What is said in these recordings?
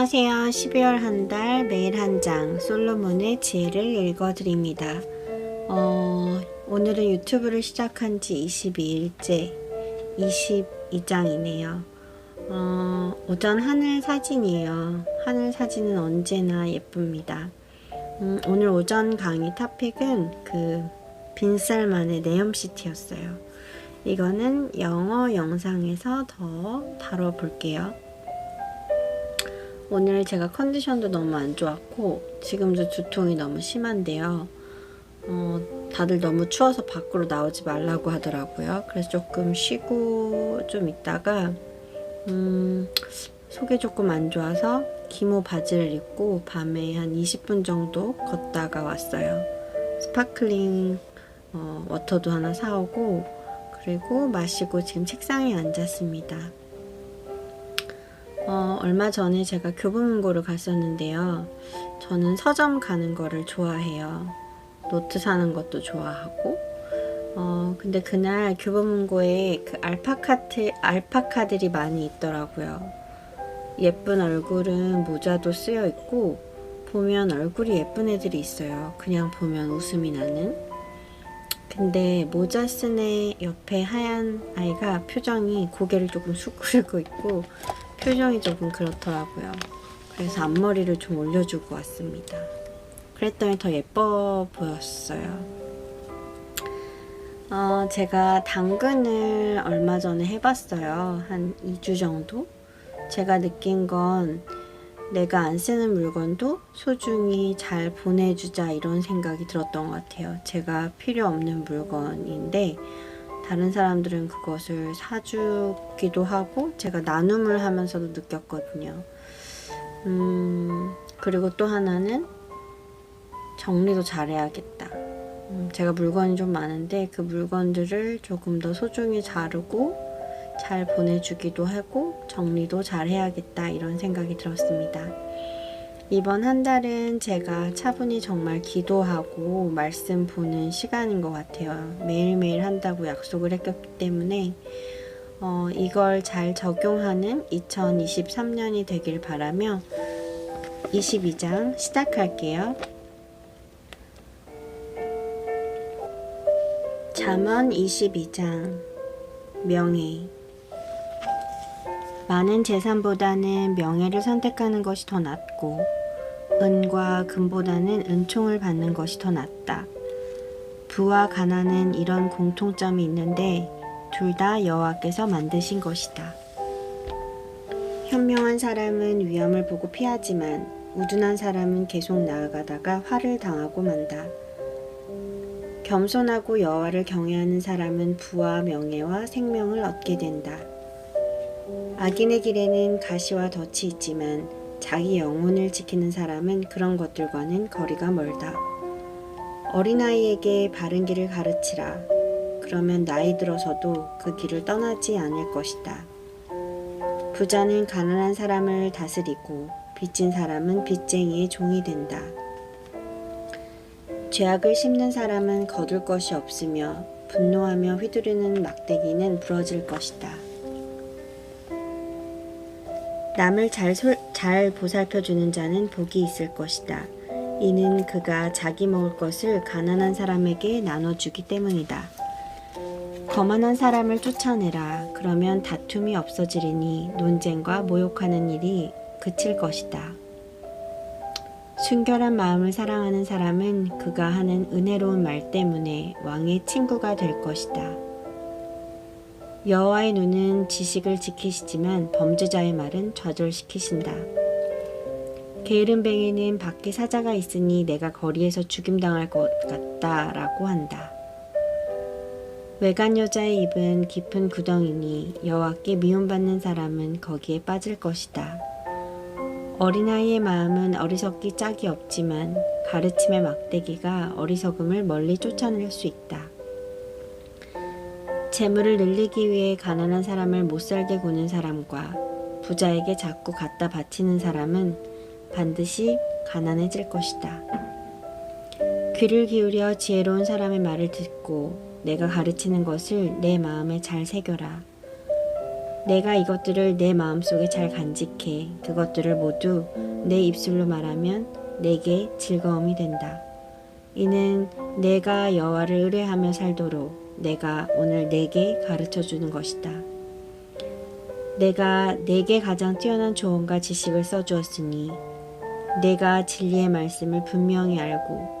안녕하세요. 12월 한 달 매일 한 장 솔로몬의 지혜를 읽어드립니다. 어, 오늘은 유튜브를 시작한 지 22일째 22장이네요. 어, 오전 하늘 사진이에요. 하늘 사진은 언제나 예쁩니다. 음, 오늘 오전 강의 토픽은 그 빈살만의 네옴시티였어요. 이거는 영어 영상에서 더 다뤄볼게요. 오늘 제가 컨디션도 너무 안 좋았고 지금도 두통이 너무 심한데요. 어, 다들 너무 추워서 밖으로 나오지 말라고 하더라고요. 그래서 조금 쉬고 좀 있다가 음, 속이 조금 안 좋아서 기모 바지를 입고 밤에 한 20분 정도 걷다가 왔어요. 스파클링 어, 워터도 하나 사오고 그리고 마시고 지금 책상에 앉았습니다. 어, 얼마 전에 제가 교보문고를 갔었는데요. 저는 서점 가는 거를 좋아해요. 노트 사는 것도 좋아하고. 어, 근데 그날 교보문고에 그 알파카트, 알파카들이 많이 있더라고요. 예쁜 얼굴은 모자도 쓰여 있고, 보면 얼굴이 예쁜 애들이 있어요. 그냥 보면 웃음이 나는. 근데 모자 쓴 애 옆에 하얀 아이가 표정이 고개를 조금 숙이고 있고, 표정이 조금 그렇더라고요. 그래서 앞머리를 좀 올려주고 왔습니다. 그랬더니 더 예뻐 보였어요. 어, 제가 당근을 얼마 전에 해봤어요. 한 2주 정도? 제가 느낀 건 내가 안 쓰는 물건도 소중히 잘 보내주자 이런 생각이 들었던 것 같아요. 제가 필요 없는 물건인데 다른 사람들은 그것을 사주기도 하고 제가 나눔을 하면서도 느꼈거든요. 음, 그리고 또 하나는 정리도 잘해야겠다. 음, 제가 물건이 좀 많은데 그 물건들을 조금 더 소중히 자르고 잘 보내주기도 하고 정리도 잘 해야겠다 이런 생각이 들었습니다. 이번 한 달은 제가 차분히 정말 기도하고 말씀 보는 시간인 것 같아요. 매일매일 한다고 약속을 했기 때문에 어, 이걸 잘 적용하는 2023년이 되길 바라며 22장 시작할게요. 잠언 22장 명예 많은 재산보다는 명예를 선택하는 것이 더 낫고 은과 금보다는 은총을 받는 것이 더 낫다. 부와 가난은 이런 공통점이 있는데 둘 다 여호와께서 만드신 것이다. 현명한 사람은 위험을 보고 피하지만 우둔한 사람은 계속 나아가다가 화를 당하고 만다. 겸손하고 여호와를 경외하는 사람은 부와 명예와 생명을 얻게 된다. 악인의 길에는 가시와 덫이 있지만 자기 영혼을 지키는 사람은 그런 것들과는 거리가 멀다. 어린아이에게 바른 길을 가르치라. 그러면 나이 들어서도 그 길을 떠나지 않을 것이다. 부자는 가난한 사람을 다스리고 빚진 사람은 빚쟁이의 종이 된다. 죄악을 심는 사람은 거둘 것이 없으며 분노하며 휘두르는 막대기는 부러질 것이다. 남을 잘, 솔, 잘 보살펴 주는 자는 복이 있을 것이다. 이는 그가 자기 먹을 것을 가난한 사람에게 나눠주기 때문이다. 거만한 사람을 쫓아내라. 그러면 다툼이 없어지리니 논쟁과 모욕하는 일이 그칠 것이다. 순결한 마음을 사랑하는 사람은 그가 하는 은혜로운 말 때문에 왕의 친구가 될 것이다. 여호와의 눈은 지식을 지키시지만 범죄자의 말은 좌절시키신다. 게으름뱅이는 밖에 사자가 있으니 내가 거리에서 죽임당할 것 같다라고 한다. 외간 여자의 입은 깊은 구덩이니 여호와께 미움받는 사람은 거기에 빠질 것이다. 어린아이의 마음은 어리석기 짝이 없지만 가르침의 막대기가 어리석음을 멀리 쫓아낼 수 있다. 재물을 늘리기 위해 가난한 사람을 못살게 구는 사람과 부자에게 자꾸 갖다 바치는 사람은 반드시 가난해질 것이다. 귀를 기울여 지혜로운 사람의 말을 듣고 내가 가르치는 것을 내 마음에 잘 새겨라. 내가 이것들을 내 마음속에 잘 간직해 그것들을 모두 내 입술로 말하면 내게 즐거움이 된다. 이는 내가 여호와를 의뢰하며 살도록 내가 오늘 내게 가르쳐 주는 것이다. 내가 내게 가장 뛰어난 조언과 지식을 써주었으니 내가 진리의 말씀을 분명히 알고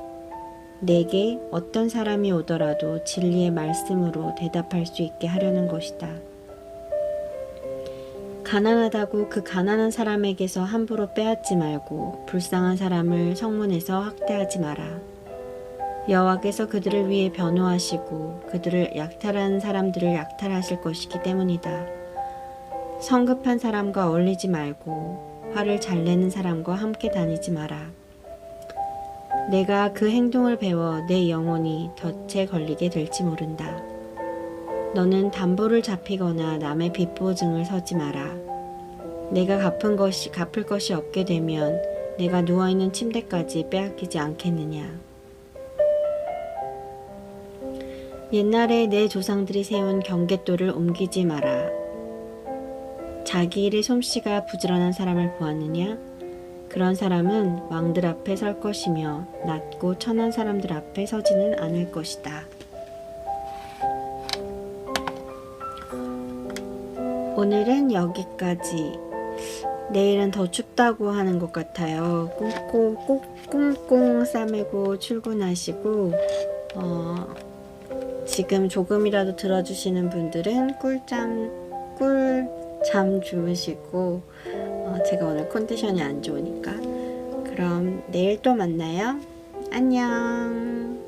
내게 어떤 사람이 오더라도 진리의 말씀으로 대답할 수 있게 하려는 것이다. 가난하다고 그 가난한 사람에게서 함부로 빼앗지 말고 불쌍한 사람을 성문에서 학대하지 마라. 여호와께서 그들을 위해 변호하시고 그들을 약탈한 사람들을 약탈하실 것이기 때문이다. 성급한 사람과 어울리지 말고 화를 잘 내는 사람과 함께 다니지 마라. 내가 그 행동을 배워 내 영혼이 덫에 걸리게 될지 모른다. 너는 담보를 잡히거나 남의 빚보증을 서지 마라. 내가 갚은 것이 갚을 것이 없게 되면 내가 누워 있는 침대까지 빼앗기지 않겠느냐. 옛날에 내 조상들이 세운 경계도를 옮기지 마라. 자기 일의 솜씨가 부지런한 사람을 보았느냐? 그런 사람은 왕들 앞에 설 것이며 낮고 천한 사람들 앞에 서지는 않을 것이다. 오늘은 여기까지. 내일은 더 춥다고 하는 것 같아요. 꽁꽁 꽁- 꽁꽁 싸매고 출근하시고 어, 지금 조금이라도 들어주시는 분들은 꿀잠 꿀잠 주무시고 어, 제가 오늘 컨디션이 안 좋으니까 그럼 내일 또 만나요. 안녕.